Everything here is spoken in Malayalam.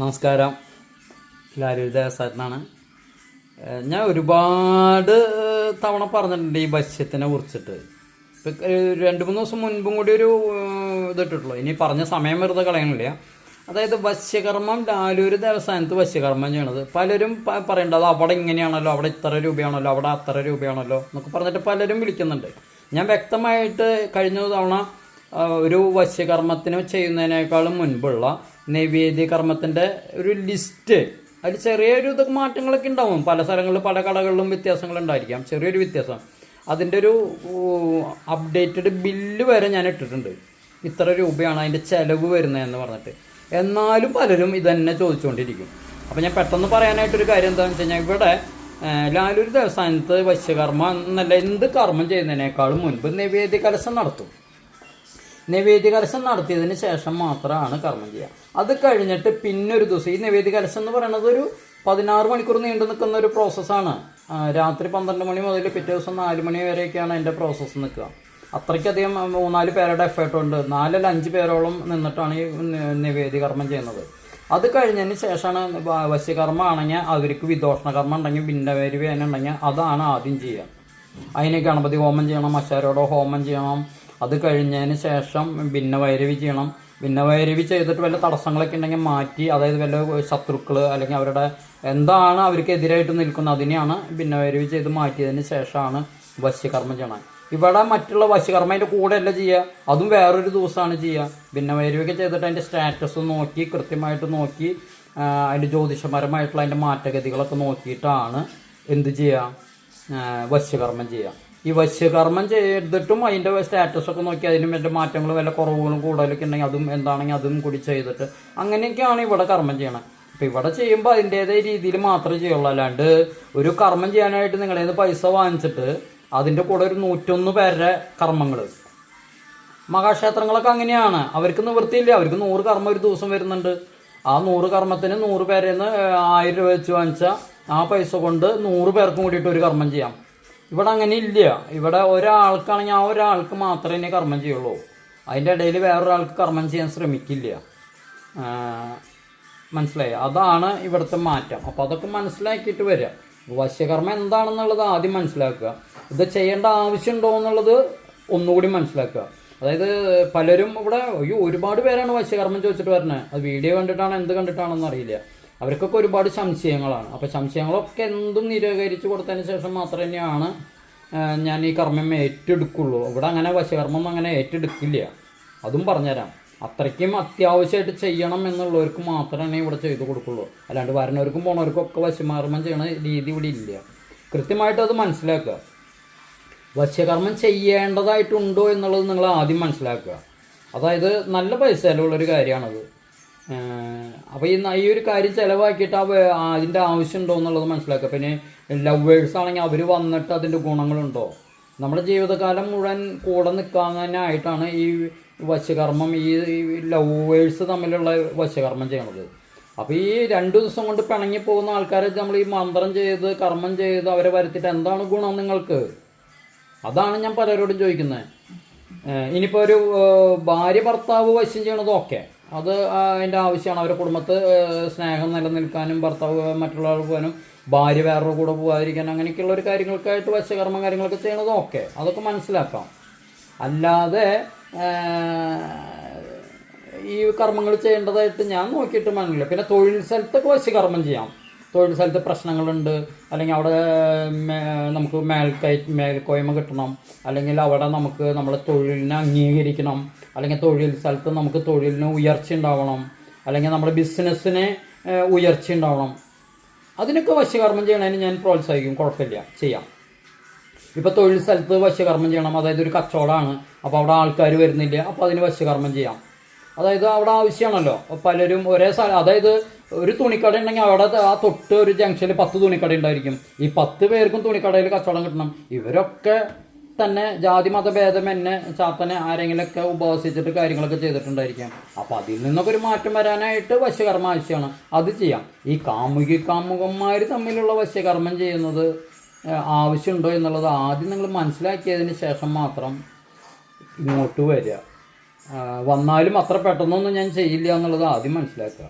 നമസ്കാരം. ലാലുവിത സാറിനാണ് ഞാൻ ഒരുപാട് തവണ പറഞ്ഞിട്ടുണ്ട് ഈ ഭക്ഷ്യത്തിനെ കുറിച്ചിട്ട്. ഇപ്പം രണ്ട് മൂന്ന് ദിവസം മുൻപും കൂടി ഒരു ഇതിട്ടിട്ടുള്ളൂ. ഇനി പറഞ്ഞ സമയം വെറുതെ കളയണില്ല. അതായത് ഭക്ഷ്യകർമ്മം ലാലൂർ ദേവസ്ഥാനത്ത് ഭക്ഷ്യകർമ്മം ചെയ്യണത്. പലരും പറയേണ്ടത് അവിടെ ഇങ്ങനെയാണല്ലോ അവിടെ ഇത്ര രൂപയാണല്ലോ അവിടെ അത്ര രൂപയാണല്ലോ എന്നൊക്കെ പറഞ്ഞിട്ട് പലരും വിളിക്കുന്നുണ്ട്. ഞാൻ വ്യക്തമായിട്ട് കഴിഞ്ഞ തവണ ഒരു വശ്യകർമ്മത്തിന് ചെയ്യുന്നതിനേക്കാളും മുൻപുള്ള നൈവേദ്യ കർമ്മത്തിന്റെ ഒരു ലിസ്റ്റ് അതിൽ ചെറിയൊരു ഇതൊക്കെ മാറ്റങ്ങളൊക്കെ ഉണ്ടാവും. പല സ്ഥലങ്ങളിലും പല കടകളിലും വ്യത്യാസങ്ങൾ ഉണ്ടായിരിക്കാം. ചെറിയൊരു വ്യത്യാസം. അതിന്റെ ഒരു അപ്ഡേറ്റഡ് ബില്ല് വരെ ഞാൻ ഇട്ടിട്ടുണ്ട്. ഇത്ര രൂപയാണ് അതിന്റെ ചിലവ് വരുന്നതെന്ന് പറഞ്ഞിട്ട്. എന്നാലും പലരും ഇതന്നെ ചോദിച്ചുകൊണ്ടിരിക്കും. അപ്പോൾ ഞാൻ പെട്ടെന്ന് പറയാനായിട്ടൊരു കാര്യം എന്താണെന്ന് വെച്ച് കഴിഞ്ഞാൽ ഇവിടെ ലാലൂർ ദേവസ്ഥാനത്ത് വശ്യകർമ്മ എന്നല്ല എന്ത് കർമ്മം ചെയ്യുന്നതിനേക്കാളും മുൻപ് നിവേദ്യ കലശം നടത്തും. നിവേദ്യ കലശം നടത്തിയതിന് ശേഷം മാത്രമാണ് കർമ്മം ചെയ്യുക. അത് കഴിഞ്ഞിട്ട് പിന്നെ ഒരു ദിവസം ഈ നിവേദ്യ കലശം എന്ന് പറയുന്നത് ഒരു പതിനാറ് മണിക്കൂർ നീണ്ടു നിൽക്കുന്ന ഒരു പ്രോസസ്സാണ് രാത്രി പന്ത്രണ്ട് മണി മുതൽ പിറ്റേ ദിവസം നാല് മണി വരെയൊക്കെയാണ് അതിന്റെ പ്രോസസ്സ് നിൽക്കുക. അത്രയ്ക്കധികം മൂന്നാൽ പേരുടെ എഫേർട്ട് ഉണ്ട്. നാലല്ല അഞ്ച് പേരോളം നിന്നിട്ടാണ് ഈ നിവേദ്യ കർമ്മം ചെയ്യുന്നത്. അത് കഴിഞ്ഞതിന് ശേഷമാണ് വശ്യകർമ്മം ആണെങ്കിൽ അവർക്ക് വിദോഷണ കർമ്മം ഉണ്ടെങ്കിൽ ഭിന്നവേരി വേന ഉണ്ടെങ്കിൽ അതാണ് ആദ്യം ചെയ്യുക. അതിന് ഗണപതി ഹോമം ചെയ്യണം അശ്വരോടോ ഹോമം ചെയ്യണം അത് കഴിഞ്ഞതിന് ശേഷം ഭിന്നവൈരവി ചെയ്യണം. ഭിന്നവൈരവി ചെയ്തിട്ട് വല്ല തടസ്സങ്ങളൊക്കെ ഉണ്ടെങ്കിൽ മാറ്റി അതായത് വല്ല ശത്രുക്കൾ അല്ലെങ്കിൽ അവരുടെ എന്താണ് അവർക്ക് എതിരായിട്ട് നിൽക്കുന്നത് അതിനെയാണ് ഭിന്നവൈരവി ചെയ്ത് മാറ്റിയതിന് ശേഷമാണ് വശ്യകർമ്മം ചെയ്യണം ഇവിടെ മറ്റുള്ള വശ്യകർമ്മം അതിന്റെ കൂടെ അല്ല ചെയ്യുക. അതും വേറൊരു ദിവസമാണ് ചെയ്യുക. ഭിന്നവൈരവിയൊക്കെ ചെയ്തിട്ട് അതിന്റെ സ്റ്റാറ്റസ് നോക്കി കൃത്യമായിട്ട് നോക്കി അതിന്റെ ജ്യോതിഷപരമായിട്ടുള്ള അതിന്റെ മാറ്റഗതികളൊക്കെ നോക്കിയിട്ടാണ് എന്ത് ചെയ്യുക? വശ്യകർമ്മം ചെയ്യാം ഈ വശ്യകർമ്മം ചെയ്തിട്ടും അതിന്റെ സ്റ്റാറ്റസ് ഒക്കെ നോക്കി അതിനും എന്റെ മാറ്റങ്ങളും വല്ല കുറവുകളും കൂടുതലൊക്കെ ഉണ്ടെങ്കിൽ അതും എന്താണെങ്കിൽ അതും കൂടി ചെയ്തിട്ട് അങ്ങനെയൊക്കെയാണ് ഇവിടെ കർമ്മം ചെയ്യണത് അപ്പം ഇവിടെ ചെയ്യുമ്പോൾ അതിന്റെതായ രീതിയിൽ മാത്രമേ ചെയ്യുള്ളൂ. അല്ലാണ്ട് ഒരു കർമ്മം ചെയ്യാനായിട്ട് നിങ്ങളുടെ നിന്ന് പൈസ വാങ്ങിച്ചിട്ട് അതിന്റെ കൂടെ ഒരു നൂറ്റൊന്ന് പേരുടെ കർമ്മങ്ങൾ മഹാക്ഷേത്രങ്ങളൊക്കെ അങ്ങനെയാണ്. അവർക്ക് നിവൃത്തിയില്ല. അവർക്ക് നൂറ് കർമ്മം ഒരു ദിവസം വരുന്നുണ്ട്. ആ നൂറ് കർമ്മത്തിന് നൂറ് പേരെ നിന്ന് ആയിരം രൂപ വെച്ച് വാങ്ങിച്ചാൽ ആ പൈസ കൊണ്ട് നൂറ് പേർക്കും കൂടിയിട്ട് ഒരു കർമ്മം ചെയ്യാം. ഇവിടെ അങ്ങനെ ഇല്ല. ഇവിടെ ഒരാൾക്കാണെങ്കിൽ ആ ഒരാൾക്ക് മാത്രമേ കർമ്മം ചെയ്യുള്ളൂ. അതിന്റെ ഇടയിൽ വേറൊരാൾക്ക് കർമ്മം ചെയ്യാൻ ശ്രമിക്കില്ല. മനസ്സിലായി? അതാണ് ഇവിടുത്തെ മാറ്റം. അപ്പോൾ അതൊക്കെ മനസ്സിലാക്കിയിട്ട് വരിക വശ്യകർമ്മം എന്താണെന്നുള്ളത് ആദ്യം മനസ്സിലാക്കുക. ഇത് ചെയ്യേണ്ട ആവശ്യമുണ്ടോ എന്നുള്ളത് ഒന്നുകൂടി മനസ്സിലാക്കുക. അതായത് പലരും ഇവിടെ അയ്യോ ഒരുപാട് പേരാണ് വശ്യകർമ്മം ചോദിച്ചിട്ട് വരുന്നത് അത് വീഡിയോ കണ്ടിട്ടാണോ എന്ത് കണ്ടിട്ടാണെന്ന് അറിയില്ല. അവർക്കൊക്കെ ഒരുപാട് സംശയങ്ങളാണ്. അപ്പോൾ സംശയങ്ങളൊക്കെ എന്തും നിരാകരിച്ച് കൊടുത്തതിന് ശേഷം മാത്രം തന്നെയാണ് ഞാൻ ഈ കർമ്മം ഏറ്റെടുക്കുള്ളൂ. ഇവിടെ അങ്ങനെ വശകർമ്മം അങ്ങനെ ഏറ്റെടുക്കില്ല. അതും പറഞ്ഞുതരാം. അത്രയ്ക്കും അത്യാവശ്യമായിട്ട് ചെയ്യണം എന്നുള്ളവർക്ക് മാത്രമേ ഇവിടെ ചെയ്തു കൊടുക്കുള്ളൂ. അല്ലാണ്ട് വരുന്നവർക്കും പോണവർക്കും ഒക്കെ വശ്യകർമ്മം ചെയ്യണ രീതി ഇവിടെ ഇല്ല. കൃത്യമായിട്ട് അത് മനസ്സിലാക്കുക. വശ്യകർമ്മം ചെയ്യേണ്ടതായിട്ടുണ്ടോ എന്നുള്ളത് നിങ്ങൾ ആദ്യം മനസ്സിലാക്കുക. അതായത് നല്ല പൈസ ചിലവുള്ളൊരു കാര്യമാണത്. അപ്പോൾ ഈ ഒരു കാര്യം ചിലവാക്കിയിട്ട് ആ അതിന്റെ ആവശ്യമുണ്ടോ എന്നുള്ളത് മനസ്സിലാക്കുക. പിന്നെ ലവേഴ്സ് ആണെങ്കിൽ അവർ വന്നിട്ട് അതിന്റെ ഗുണങ്ങളുണ്ടോ? നമ്മുടെ ജീവിതകാലം മുഴുവൻ കൂടെ നിൽക്കാനായിട്ടാണ് ഈ വശകർമ്മം ഈ ലവേഴ്സ് തമ്മിലുള്ള വശകർമ്മം ചെയ്യണത്. അപ്പോൾ ഈ രണ്ട് ദിവസം കൊണ്ട് പിണങ്ങി പോകുന്ന ആൾക്കാരെ നമ്മൾ ഈ മന്ത്രം ചെയ്ത് കർമ്മം ചെയ്ത് അവരെ വരുത്തിയിട്ട് എന്താണ് ഗുണം നിങ്ങൾക്ക്? അതാണ് ഞാൻ പലരോടും ചോദിക്കുന്നത് ഇനിയിപ്പോൾ ഒരു ഭാര്യ ഭർത്താവ് വശ്യം ചെയ്യണത് ഓക്കെ അത് അതിന്റെ ആവശ്യമാണ്. അവരുടെ കുടുംബത്ത് സ്നേഹം നിലനിൽക്കാനും ഭർത്താവ് മറ്റുള്ളവർ പോകാനും ഭാര്യ വേറൊരു കൂടെ പോകാതിരിക്കാൻ അങ്ങനെയൊക്കെയുള്ള ഒരു കാര്യങ്ങൾക്കായിട്ട് വശകർമ്മം കാര്യങ്ങളൊക്കെ ചെയ്യണത് ഓക്കെ അതൊക്കെ മനസ്സിലാക്കാം. അല്ലാതെ ഈ കർമ്മങ്ങൾ ചെയ്യേണ്ടതായിട്ട് ഞാൻ നോക്കിയിട്ട് മനസ്സില്ല പിന്നെ തൊഴിൽ സ്ഥലത്തൊക്കെ വശകർമ്മം കർമ്മം ചെയ്യാം. തൊഴിൽ സ്ഥലത്ത് പ്രശ്നങ്ങളുണ്ട്. അല്ലെങ്കിൽ അവിടെ നമുക്ക് മേൽക്കയ മേൽക്കോയ്മ കിട്ടണം. അല്ലെങ്കിൽ അവിടെ നമുക്ക് നമ്മുടെ തൊഴിലിനെ അംഗീകരിക്കണം. അല്ലെങ്കിൽ തൊഴിൽ സ്ഥലത്ത് നമുക്ക് തൊഴിലിന് ഉയർച്ച ഉണ്ടാവണം. അല്ലെങ്കിൽ നമ്മുടെ ബിസിനസ്സിന് ഉയർച്ച ഉണ്ടാവണം. അതിനൊക്കെ വശ്യകർമ്മം ചെയ്യണതിന് ഞാൻ പ്രോത്സാഹിക്കും. കുഴപ്പമില്ല. ചെയ്യാം. ഇപ്പോൾ തൊഴിൽ സ്ഥലത്ത് വശ്യകർമ്മം ചെയ്യണം. അതായത് ഒരു കച്ചവടമാണ്. അപ്പോൾ അവിടെ ആൾക്കാർ വരുന്നില്ല. അപ്പോൾ അതിന് വശ്യകർമ്മം ചെയ്യാം. അതായത് അവിടെ ആവശ്യമാണല്ലോ. പലരും ഒരേ സ്ഥലം അതായത് ഒരു തുണിക്കട ഉണ്ടെങ്കിൽ അവിടെ ആ തൊട്ട് ഒരു ജംഗ്ഷനിൽ പത്ത് തുണിക്കട ഉണ്ടായിരിക്കും. ഈ പത്ത് പേർക്കും തുണിക്കടയിൽ കച്ചവടം കിട്ടണം. ഇവരൊക്കെ തന്നെ ജാതി മതഭേദം എന്നെ ചാത്തനെ ആരെങ്കിലുമൊക്കെ ഉപവസിച്ചിട്ട് കാര്യങ്ങളൊക്കെ ചെയ്തിട്ടുണ്ടായിരിക്കാം. അപ്പം അതിൽ നിന്നൊക്കെ ഒരു മാറ്റം വരാനായിട്ട് വശ്യകർമ്മ ആവശ്യമാണ്. അത് ചെയ്യാം. ഈ കാമുകി കാമുകന്മാർ തമ്മിലുള്ള വശ്യകർമ്മം ചെയ്യുന്നത് ആവശ്യമുണ്ടോ എന്നുള്ളത് ആദ്യം നിങ്ങൾ മനസ്സിലാക്കിയതിന് ശേഷം മാത്രം ഇങ്ങോട്ട് വരിക. വന്നാലും അത്ര പെട്ടെന്നൊന്നും ഞാൻ ചെയ്യില്ല എന്നുള്ളത് ആദ്യം മനസ്സിലാക്കുക.